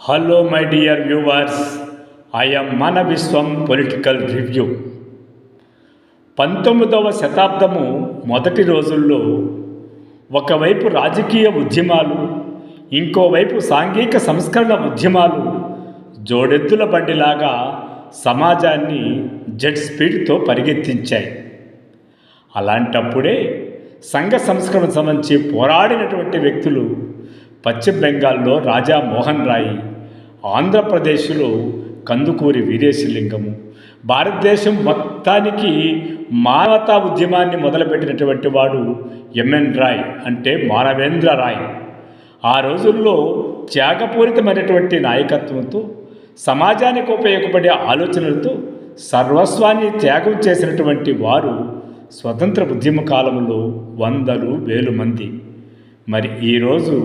Hello my dear viewers I'm మన Vishwam political review పంతొమ్మిదవ శతాబ్దము మొదటి రోజుల్లో ఒకవైపు రాజకీయ ఉద్యమాలు ఇంకోవైపు సాంఘిక సంస్కరణ ఉద్యమాలు జోడెద్దుల బండిలాగా సమాజాన్ని జెట్ స్పీడ్తో పరిగెత్తించాయి. అలాంటప్పుడే సంఘ సంస్కరణ సంబంధించి పోరాడినటువంటి వ్యక్తులు పశ్చిమ బెంగాల్లో రాజా మోహన్ రాయ్ ఆంధ్రప్రదేశ్లో కందుకూరి వీరేశలింగము భారతదేశం మొత్తానికి మానవతా ఉద్యమాన్ని మొదలుపెట్టినటువంటి వాడు ఎంఎన్ రాయ్ అంటే మానవేంద్ర రాయ్. ఆ రోజుల్లో త్యాగపూరితమైనటువంటి నాయకత్వంతో సమాజానికి ఉపయోగపడే ఆలోచనలతో సర్వస్వాన్ని త్యాగం చేసినటువంటి వారు స్వతంత్ర ఉద్యమ కాలంలో వందలు వేలు మంది. మరి ఈరోజు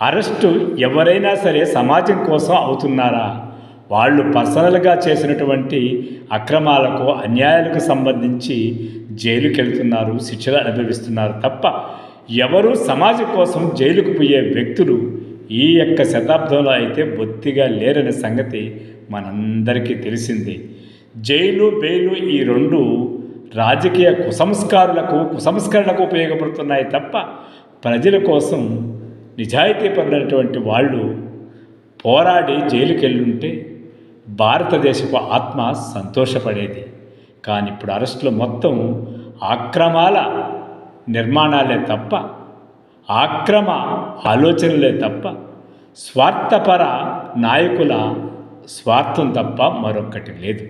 అరెస్టు ఎవరైనా సరే సమాజం కోసం అవుతున్నారా? వాళ్ళు పర్సనల్గా చేసినటువంటి అక్రమాలకు అన్యాయాలకు సంబంధించి జైలుకి వెళ్తున్నారు శిక్షలు అనుభవిస్తున్నారు తప్ప ఎవరు సమాజం కోసం జైలుకు పోయే వ్యక్తులు ఈ యొక్క శతాబ్దంలో అయితే బొత్తిగా లేరనే సంగతి మనందరికీ తెలిసిందే. జైలు బెయిలు ఈ రెండు రాజకీయ కుసంస్కారులకు కుసంస్కరణకు ఉపయోగపడుతున్నాయి తప్ప ప్రజల కోసం నిజాయితీ పడినటువంటి వాళ్ళు పోరాడి జైలుకెళ్ళుంటే భారతదేశపు ఆత్మ సంతోషపడేది. కానీ ఇప్పుడు అరెస్టులు మొత్తం ఆక్రమాల నిర్మాణాలే తప్ప ఆక్రమ ఆలోచనలే తప్ప స్వార్థపర నాయకుల స్వార్థం తప్ప మరొకటి లేదు.